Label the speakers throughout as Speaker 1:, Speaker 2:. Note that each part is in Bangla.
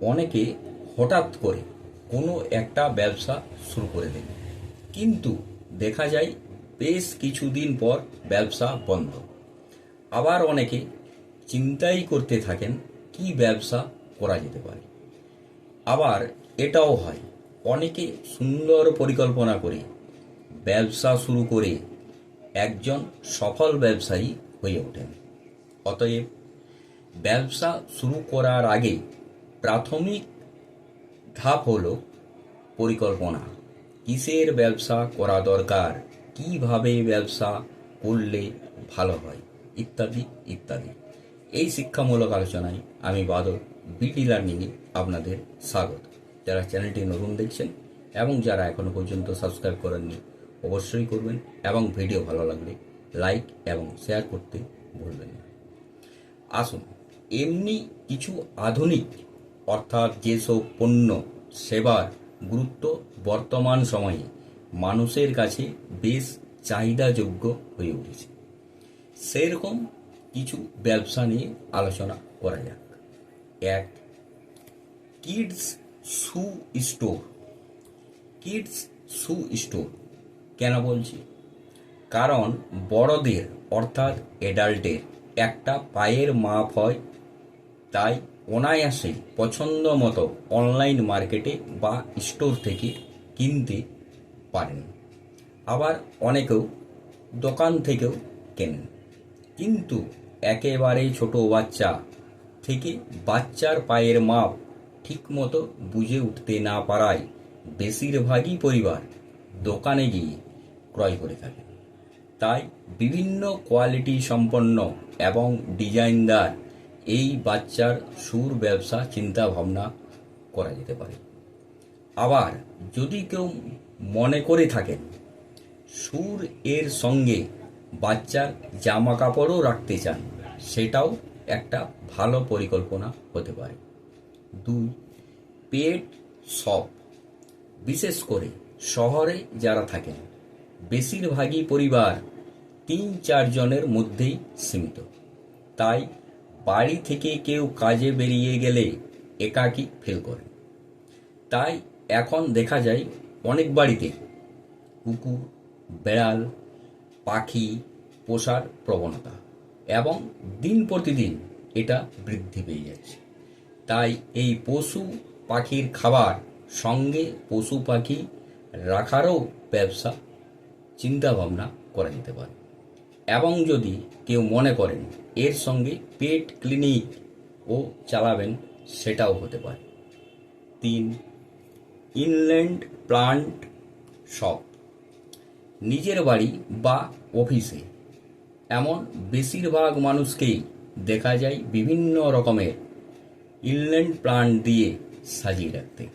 Speaker 1: অনেকে হঠাৎ করে কোনো একটা ব্যবসা শুরু করে দেন। কিন্তু দেখা যায় বেশ কিছুদিন পর ব্যবসা বন্ধ। আবার অনেকে চিন্তাই করতে থাকেন কি ব্যবসা করা যেতে পারে। আবার এটাও হয়, অনেকে সুন্দর পরিকল্পনা করে ব্যবসা শুরু করে একজন সফল ব্যবসায়ী হয়ে ওঠেন। অতএব ব্যবসা শুরু করার আগে প্রাথমিক ধাপ হলো পরিকল্পনা। কিসের ব্যবসা করা দরকার? কীভাবে ব্যবসা করলে ভালো হয়? ইত্যাদি ইত্যাদি। এই শিক্ষামূলক আলোচনায় আমি বাদল বিটি লার্নিংয়ে আপনাদের স্বাগত। যারা চ্যানেলটি নতুন দেখছেন এবং যারা এখনও পর্যন্ত সাবস্ক্রাইব করেননি, অবশ্যই করবেন এবং ভিডিও ভালো লাগলে লাইক এবং শেয়ার করতে ভুলবেন না। আসুন, এমনি কিছু আধুনিক অর্থাৎ যেসব পণ্য, সেবার গুরুত্ব বর্তমান সময়ে মানুষের কাছে বেশ চাহিদাযোগ্য হয়ে উঠেছে। সেরকম কিছু ব্যবসা নিয়ে আলোচনা করা যাক। এক, kids shoe store. Kids shoe store কেন বলছি? কারণ বড়দের, অর্থাৎ এডাল্টের একটা পায়ের মাপ হয়, তাই অনায়াসে পছন্দ মতো অনলাইন মার্কেটে বা স্টোর থেকে কিনতে পারেন। আবার অনেকেও দোকান থেকেও কেনেন। কিন্তু একেবারে ছোট বাচ্চা থেকে বাচ্চার পায়ের মাপ ঠিকমতো বুঝে উঠতে না পারায় বেশিরভাগই পরিবার দোকানে গিয়ে ক্রয় করে থাকে। তাই বিভিন্ন কোয়ালিটি সম্পন্ন এবং ডিজাইনদার এই বাচ্চার সুর, ব্যবসা, চিন্তা ভাবনা করা যেতে পারে। আবার যদি কেউ মনে করে থাকেন সুর এর সঙ্গে বাচ্চার জামা কাপড়ও রাখতে চান, সেটাও একটা ভালো পরিকল্পনা হতে পারে। দুই, পেট শপ বিশেষ করে শহরে যারা থাকেন, বেশিরভাগই পরিবার তিন চারজনের মধ্যেই সীমিত। তাই বাড়ি থেকে কেউ কাজে বেরিয়ে গেলে একাকী ফিল করে। তাই এখন দেখা যায় অনেক বাড়িতে কুকুর, বেড়াল, পাখি পোষার প্রবণতা এবং দিন প্রতিদিন এটা বৃদ্ধি পেয়ে যাচ্ছে। তাই এই পশু পাখির খাবার সঙ্গে পশু পাখি রাখারও ব্যবসা চিন্তা ভাবনা করা যেতে পারে। এবং যদি কেউ মনে করেন এর সঙ্গে পেট ক্লিনিক ও চালাবেন, সেটাও হতে পারে। তিন, ইনল্যান্ড প্লান্ট শপ। নিজের বাড়ি বা অফিসে এমন বেশিরভাগ মানুষকেই দেখা যায় বিভিন্ন রকমের ইনল্যান্ড প্লান্ট দিয়ে সাজিয়ে রাখতে।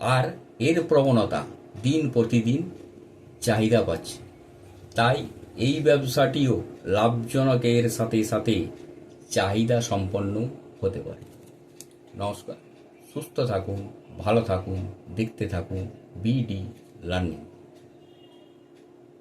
Speaker 1: আর এর প্রবণতা দিন প্রতিদিন চাহিদা পাচ্ছে। তাই এই ব্যবসাটিও লাভজনকের সাথে সাথে চাহিদা সম্পন্ন হতে পারে। নমস্কার। সুস্থ থাকুন, ভালো থাকুন, দেখতে থাকুন, বিডি লার্নিং।